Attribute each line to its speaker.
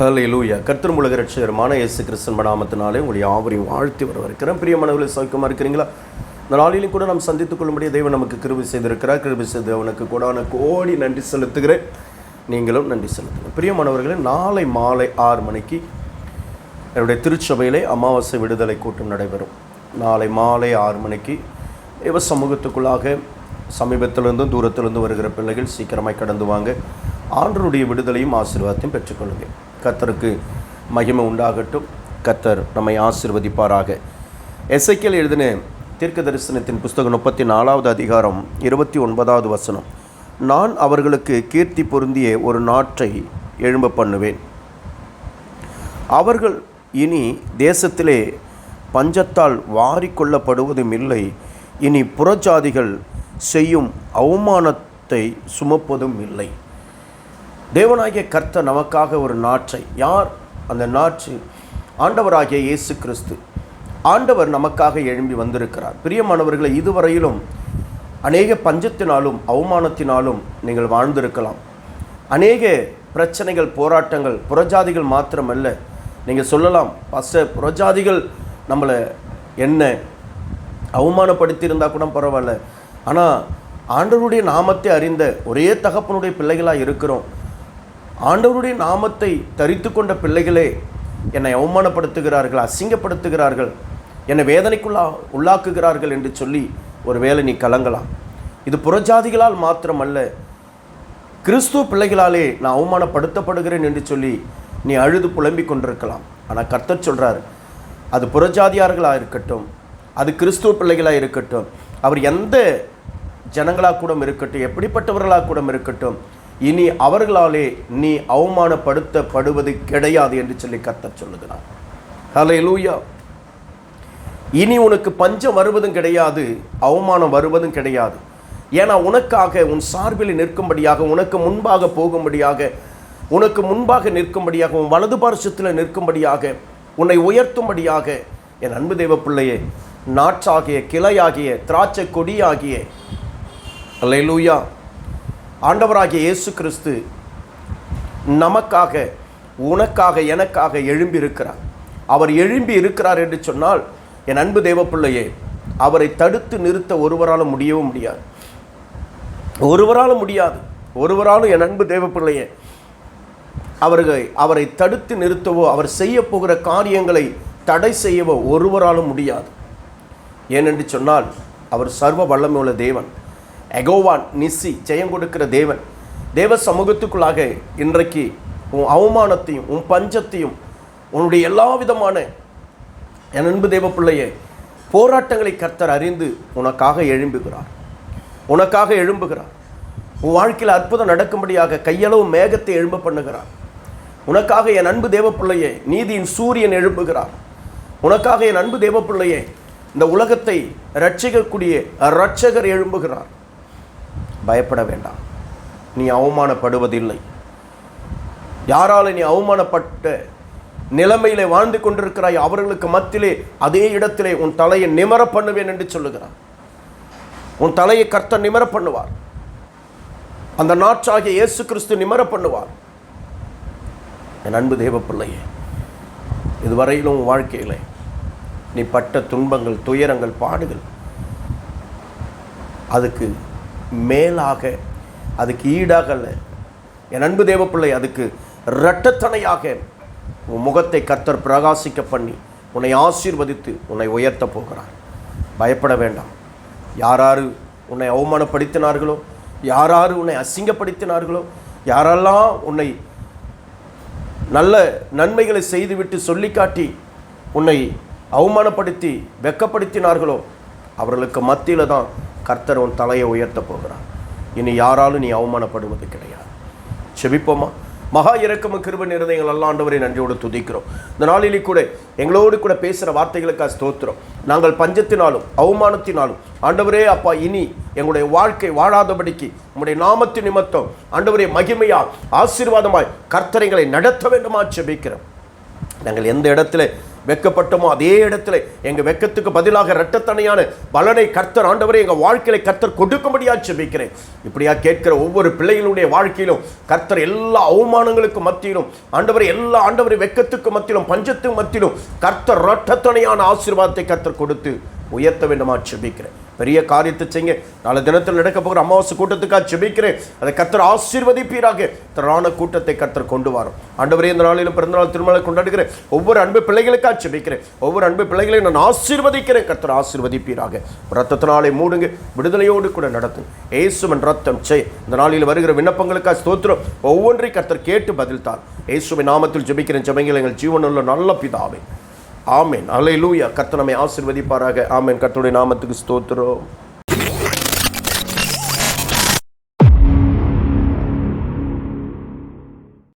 Speaker 1: ஹalleluya கர்த்தர் உலக ரட்சகரமான இயேசு கிறிஸ்தன் நாமத்தினாலே உங்களை யாவரையும் வாழ்த்தி வரவிருக்கிறேன் பிரியமானவர்களை சௌக்கியமாக இருக்கிறீங்களா? இந்த நாளிலும் கூட நாம் சந்தித்துக் கொள்ளும்படியே தெய்வம் நமக்கு கிருபி செய்திருக்கிறார். கிருபி செய்து அவனுக்கு கூடான கோடி நன்றி செலுத்துகிறேன். நீங்களும் நன்றி செலுத்துங்கள். பிரியமானவர்களே நாளை மாலை ஆறு மணிக்கு என்னுடைய திருச்சபையிலே அமாவாசை விடுதலை கூட்டம் நடைபெறும். நாளை மாலை ஆறு மணிக்கு இவ சமூகத்துக்குள்ளாக சமீபத்திலிருந்தும் தூரத்திலிருந்து வருகிற பிள்ளைகள் சீக்கிரமாக கடந்து வாங்க. ஆண்டருடைய விடுதலையும் ஆசீர்வாதத்தையும் பெற்றுக்கொள்ளுங்கள். கத்தருக்கு மகிமை உண்டாகட்டும். கத்தர் நம்மை ஆசீர்வதிப்பாராக. எஸ்ஐக்கியல் எழுதின தீர்க்க தரிசனத்தின் புஸ்தகம் முப்பத்தி நாலாவது அதிகாரம் இருபத்தி ஒன்பதாவது வசனம். நான் அவர்களுக்கு கீர்த்தி பொருந்திய ஒரு நாட்டை எழும்ப பண்ணுவேன். அவர்கள் இனி தேசத்திலே பஞ்சத்தால் வாரிக்கொள்ளப்படுவதும் இல்லை. இனி புறஜாதிகள் செய்யும் அவமானத்தை சுமப்பதும் இல்லை. தேவனாகிய கர்த்த நமக்காக ஒரு நாற்றை. யார்? அந்த நாற்று ஆண்டவராகிய இயேசு கிறிஸ்து ஆண்டவர் நமக்காக எழும்பி வந்திருக்கிறார். பிரியமானவர்களை இதுவரையிலும் அநேக பஞ்சத்தினாலும் அவமானத்தினாலும் நீங்கள் வாழ்ந்திருக்கலாம். அநேக பிரச்சனைகள் போராட்டங்கள் புறஜாதிகள் மாத்திரமல்ல. நீங்கள் சொல்லலாம் பச புறஜாதிகள் நம்மளை என்ன அவமானப்படுத்தியிருந்தால் கூட பரவாயில்ல. ஆனால் ஆண்டவருடைய நாமத்தை அறிந்த ஒரே தகப்பனுடைய பிள்ளைகளாக இருக்கிறோம். ஆண்டவருடைய நாமத்தை தரித்து கொண்ட பிள்ளைகளே என்னை அவமானப்படுத்துகிறார்கள் அசிங்கப்படுத்துகிறார்கள் என்னை வேதனைக்குள்ளா உள்ளாக்குகிறார்கள் என்று சொல்லி ஒருவேளை நீ கலங்கலாம். இது புறஜாதிகளால் மாத்திரமல்ல கிறிஸ்துவ பிள்ளைகளாலே நான் அவமானப்படுத்தப்படுகிறேன் என்று சொல்லி நீ அழுது புலம்பிக் கொண்டிருக்கலாம். ஆனால் கர்த்தர் சொல்கிறார் அது புறஜாதியார்களாக இருக்கட்டும் அது கிறிஸ்துவ பிள்ளைகளாக இருக்கட்டும் அவர் எந்த ஜனங்களாக கூட இருக்கட்டும் எப்படிப்பட்டவர்களாக கூட இருக்கட்டும் இனி அவர்களாலே நீ அவமானப்படுத்தப்படுவது கிடையாது என்று சொல்லி கத்தர் சொல்லுகிறார். ஹலே லூயா இனி உனக்கு பஞ்சம் வருவதும் கிடையாது அவமானம் வருவதும் கிடையாது. ஏன்னா உனக்காக உன் சார்பில் நிற்கும்படியாக உனக்கு முன்பாக போகும்படியாக உனக்கு முன்பாக நிற்கும்படியாக உன் வலது பார்சத்தில் நிற்கும்படியாக உன்னை உயர்த்தும்படியாக என் அன்பு தெய்வ பிள்ளையே நாற்றாகிய கிளையாகிய திராட்சை கொடியாகிய அல்லேலூயா ஆண்டவராகிய இயேசு கிறிஸ்து நமக்காக உனக்காக எனக்காக எழும்பி இருக்கிறார் அவர் எழும்பி இருக்கிறார் என்று சொன்னால் என் அன்பு தேவப்பிள்ளையே அவரை தடுத்து நிறுத்த ஒருவராலும் முடியவும் முடியாது. ஒருவராலும் முடியாது. ஒருவராலும் என் அன்பு தேவப்பிள்ளையே அவர்கள் அவரை தடுத்து நிறுத்தவோ அவர் செய்ய போகிற காரியங்களை தடை செய்யவோ ஒருவராலும் முடியாது. ஏனென்று சொன்னால் அவர் சர்வ வல்லமையுள்ள தேவன். எகோவான் நிசி ஜெயம் கொடுக்கிற தேவன். தேவ சமூகத்துக்குள்ளாக இன்றைக்கு உன் அவமானத்தையும் உன் பஞ்சத்தையும் உன்னுடைய எல்லா விதமான என் அன்பு தேவ பிள்ளையே போராட்டங்களை கர்த்தர் அறிந்து உனக்காக எழும்புகிறார். உனக்காக எழும்புகிறார். உன் வாழ்க்கையில் அற்புதம் நடக்கும்படியாக கையளவு மேகத்தை எழும்ப பண்ணுகிறார். உனக்காக என் அன்பு தேவ பிள்ளையே நீதியின் சூரியன் எழும்புகிறார். உனக்காக என் அன்பு தேவ பிள்ளையே இந்த உலகத்தை ரட்சிக்கக்கூடிய ரட்சகர் எழும்புகிறார். பயப்பட வேண்டாம். நீ அவமானப்படுவதில்லை. யாரால் நீ அவமானப்பட்ட நிலைமையிலே வாழ்ந்து கொண்டிருக்கிறாய் அவர்களுக்கு மத்தியிலே அதே இடத்திலே உன் தலையை நிமர பண்ணுவேன் என்று சொல்லுகிறார் உன் தலையை கர்த்த நிமர பண்ணுவார். அந்த நாற்றாகிய இயேசு கிறிஸ்து நிமர பண்ணுவார். என் அன்பு தேவ பிள்ளையே இதுவரையிலும் உன் வாழ்க்கையில் நீ பட்ட துன்பங்கள் துயரங்கள் பாடுகள் அதுக்கு மேலாக அதுக்கு ஈடாக அல்ல. என் அன்பு தேவப்பிள்ளை அதுக்கு இரட்டத்தனையாக உன் முகத்தை கர்த்தர் பிரகாசிக்க பண்ணி உன்னை ஆசீர்வதித்து உன்னை உயர்த்த போகிறார். பயப்பட வேண்டாம். யாராரு உன்னை அவமானப்படுத்தினார்களோ யாராரு உன்னை அசிங்கப்படுத்தினார்களோ யாரெல்லாம் உன்னை நல்ல நன்மைகளை செய்துவிட்டு சொல்லிக்காட்டி உன்னை அவமானப்படுத்தி வெக்கப்படுத்தினார்களோ அவர்களுக்கு மத்தியில் தான் கர்த்தர் உன் தலையை உயர்த்த போகிறார். இனி யாராலும் நீ அவமானப்படுவது கிடையாது. செபிப்போமா? மகா இறக்கம கிருப நிறதைகள் அல்லாண்டவரை நன்றியோடு துதிக்கிறோம். இந்த நாளிலே கூட எங்களோடு கூட பேசுகிற வார்த்தைகளுக்காக ஸ்தோத்திரம். நாங்கள் பஞ்சத்தினாலும் அவமானத்தினாலும் ஆண்டவரே அப்பா இனி எங்களுடைய வாழ்க்கை வாழாதபடிக்கு உங்களுடைய நாமத்தின் நிமித்தம் ஆண்டவரே மகிமையா ஆசீர்வாதமாய் கர்த்தரைகளை நடத்த வேண்டுமா செபிக்கிறோம். நாங்கள் எந்த இடத்துல வெக்கப்பட்டோமோ அதே இடத்துல எங்கள் வெக்கத்துக்கு பதிலாக இரட்டத்தனையான பலனை கர்த்தர் ஆண்டவரை எங்கள் வாழ்க்கையில கர்த்தர் கொடுக்கும்படியா செபிக்கிறேன் இப்படியா கேட்கிற ஒவ்வொரு பிள்ளைகளுடைய வாழ்க்கையிலும் கர்த்தர் எல்லா அவமானங்களுக்கும் மத்தியிலும் ஆண்டவரை எல்லா ஆண்டவரை வெக்கத்துக்கு மத்தியிலும் பஞ்சத்துக்கு மத்தியிலும் கர்த்தர் இரட்டத்தனையான ஆசீர்வாதத்தை கர்த்தர் கொடுத்து உயர்த்த வேண்டுமா செபிக்கிறேன் பெரிய காரியத்தை செய்யுங்க. நாளை தினத்தில் நடக்க போகிற அமாவாசை கூட்டத்துக்காக ஜெபிக்கிறேன். அதை கத்தர் ஆசீர்வதிப்பீராக. திரான கூட்டத்தை கத்தர் கொண்டு வரும். ஆண்டவரே இந்த நாளிலும் பிறந்தநாள் திருமணம் கொண்டாடுகிறேன். ஒவ்வொரு அன்பு பிள்ளைகளுக்காக ஜெபிக்கிறேன். ஒவ்வொரு அன்பு பிள்ளைகளையும் நான் ஆசீர்வதிக்கிறேன். கர்த்தர் ஆசீர்வதிப்பீராக. ரத்தத்தினாலே மூடுங்க. விடுதலையோடு கூட நடத்தும் ஏசுமன் ரத்தம் செய். இந்த நாளில் வருகிற விண்ணப்பங்களுக்காக ஸ்தோத்திரம். ஒவ்வொன்றை கர்த்தர் கேட்டு பதில்தார் இயேசுவின் நாமத்தில் ஜெபிக்கிறேன் ஜெபங்கள் எங்கள் ஜீவனுள்ள நல்ல பிதாவே. ஆமென். அல்லேலூயா. கர்த்தர் நம்மை ஆசீர்வதிப்பாராக. ஆமேன். கத்தோடைய நாமத்துக்கு ஸ்தோத்திரம்.